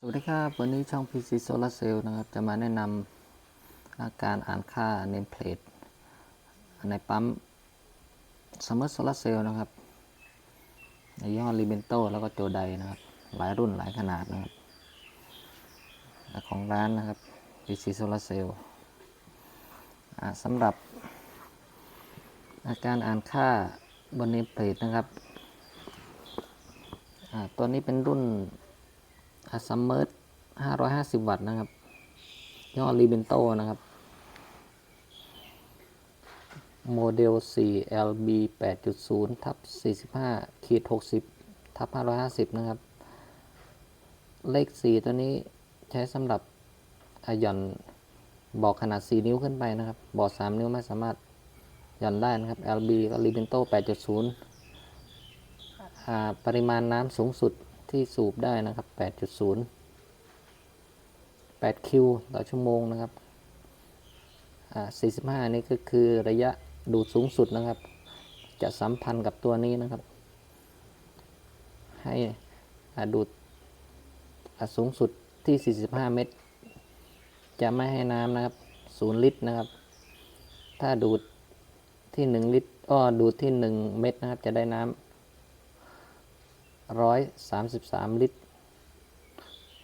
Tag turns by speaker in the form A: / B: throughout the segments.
A: สวัสดีครับวันนี้ช่อง PC Solar Cell นะครับ จะมาแนะนำอาการอ่านค่า nameplate ในปั๊ม Summer Solar Cell นะครับ ในยี่ห้อ Libento แล้วก็โจไดนะครับ หลายรุ่นหลายขนาดนะครับ ของร้านนะครับ PC Solar Cell สำหรับอาการอ่านค่าบน nameplate นะครับ ตัวนี้เป็นรุ่น ซัมเมอร์550 วัตต์นะครับย่ห้อรีเบนโตนะครับ โมเดล 4 LB 8.0 ทับ 45 ขีด 60 ทับ 550 นะครับ เลข 4 ตัวนี้ใช้สำหรับอะหย่อนบอกขนาด 4 นิ้วขึ้นไปนะครับ บอก 3 นิ้วไม่สามารถหย่อนได้นะครับ LB ก็รีเบนโต8.0 ปริมาณน้ำสูงสุด ที่สูบได้นะครับ 8.0 8 คิวต่อชั่วโมงนะครับ 45 นี่ก็คือระยะดูดสูงสุดนะครับ จะสัมพันธ์กับตัวนี้นะครับ ให้ดูดสูงสุดที่ 45 เมตร จะไม่ให้น้ำนะครับ 0 ลิตรนะครับ ถ้าดูดที่ 1 ลิตรอ้อดูดที่ 1 เม็ดนะครับ จะได้น้ำ ร้อยสามสิบสามลิตร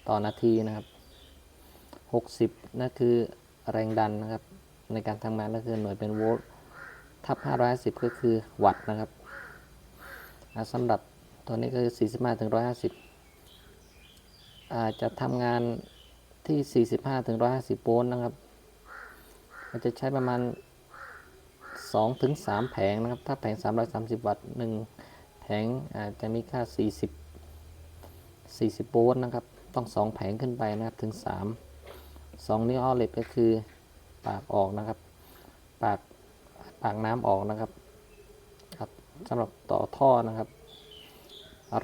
A: ต่อนาทีนะครับหกสิบนั่นคือแรงดันนะครับ ในการทำงานก็คือหน่วยเป็นโวลต์ทับห้าร้อยสิบก็คือวัตต์นะครับสำหรับตัวนี้ก็คือสี่สิบห้าถึงร้อยห้าสิบอาจจะทำงานที่สี่สิบห้าถึงร้อยห้าสิบโวลต์นะครับ มันจะใช้ประมาณสองถึงสามแผงนะครับ ถ้าแผงสามร้อยสามสิบวัตต์หนึ่ง แผงอาจจะมีค่า 40 40โวลต์นะครับ ต้อง 2 แผงขึ้นไปนะครับถึง 3 2 นิ้วออเลตก็คือปากออกนะครับ ปากปากน้ำออกนะครับครับสำหรับต่อท่อนะครับ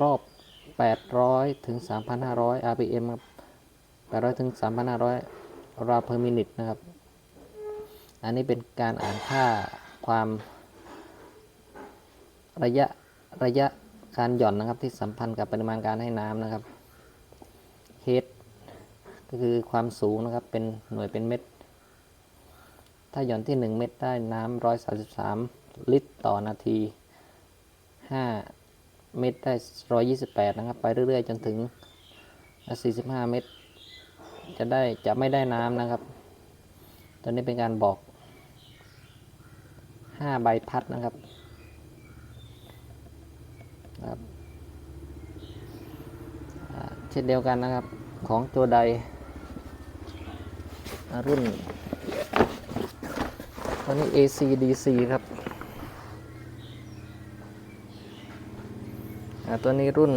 A: รอบ 800 ถึง 3,500 rpm ครับ800 ถึง 3,500 ราว per minute นะครับ อันนี้เป็นการอ่านค่าความระยะ ระยะการหย่อนนะครับที่สัมพันธ์กับปริมาณการให้น้ำนะครับ h ก็คือความสูงนะครับเป็นหน่วยเป็นเม็ด ถ้าหย่อนที่ 1 เม็ดได้น้ำ133 ลิตรต่อนาที 5 เม็ดได้ 128 นะครับ ไปเรื่อยๆ จนถึง 45 เม็ดจะได้จะไม่ได้น้ำนะครับตัวนี้เป็นการบอก 5 ใบพัดนะครับ ครับเช่นเดียวกันนะครับของตัวใด รุ่นตัวนี้ AC DC ครับตัวนี้รุ่น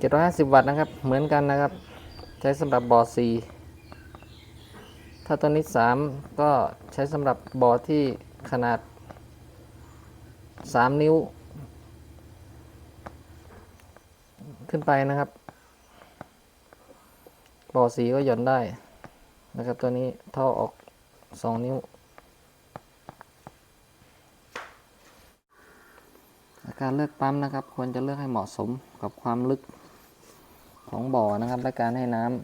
A: 750 วัตต์นะครับ เหมือนกันนะครับ ใช้สำหรับบอร์ซีถ้าตัวนี้ 3 ก็ใช้สำหรับบอร์ที่ขนาด 3นิ้ว ขึ้นไปนะครับบ่อสีก็หย่อนได้นะครับ ตัวนี้ท่อออก2นิ้ว การเลือกปั๊มนะครับ ควรจะเลือกให้เหมาะสมกับความลึกของบ่อนะครับ และการให้น้ำ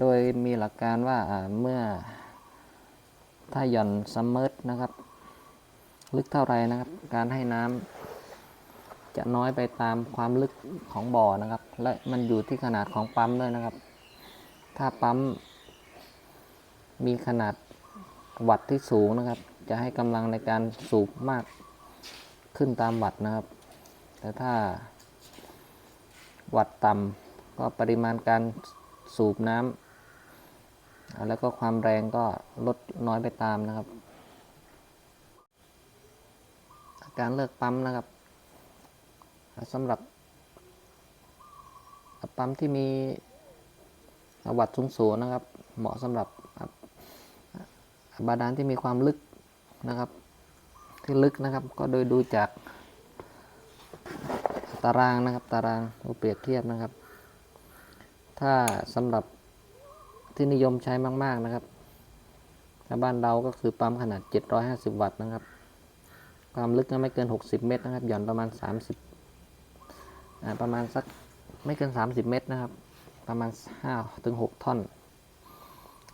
A: โดยมีหลักการว่าอ่าเมื่อถ้าหย่อนซัมเมอร์นะครับ ลึกเท่าไรนะครับ การให้น้ำจะน้อยไปตามความลึกของบ่อนะครับ และมันอยู่ที่ขนาดของปั๊มด้วยนะครับ ถ้าปั๊ม มีขนาดวัตต์ที่สูงนะครับ จะให้กำลังในการสูบมากขึ้นตามวัตต์นะครับ แต่ถ้าวัตต์ต่ำก็ปริมาณการสูบน้ำแล้วก็ความแรงก็ลดน้อยไปตามนะครับ การเลือกปั๊มนะครับสำหรับปั๊มที่มีวัตต์สูงสูงนะครับ เหมาะสำหรับบาดาลที่มีความลึกนะครับ ที่ลึกนะครับ ก็โดยดูจากตารางนะครับ ตารางเราเปรียบเทียบนะครับ ถ้าสำหรับที่นิยมใช้มาก ๆนะครับบ้านเราก็คือปั๊มขนาด 750 วัตต์นะครับ ความลึกก็ไม่เกิน 60 เมตรนะครับ หย่อนประมาณ 30อ่าประมาณสักไม่เกิน 30 เมตรนะครับ ประมาณ5ถึง6ท่อน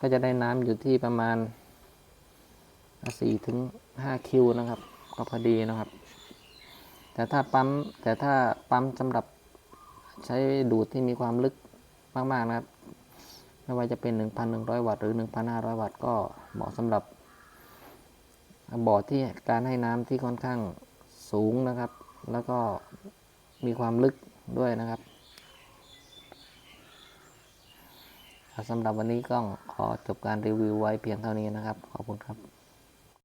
A: ก็จะได้น้ำอยู่ที่ประมาณ4ถึง5คิวนะครับ ก็พอดีนะครับ แต่ถ้าปั๊มแต่ถ้าปั๊มสำหรับใช้ดูดที่มีความลึกมาก ๆ นะครับ ไม่ว่าจะเป็น 1,100 วัตต์หรือ 1,500 วัตต์ก็เหมาะสำหรับ บ่อที่การให้น้ำที่ค่อนข้างสูงนะครับ แล้วก็มีความลึกด้วยนะครับสำหรับวันนี้ก็ขอจบการรีวิวไว้เพียงเท่านี้นะครับ ขอบคุณครับ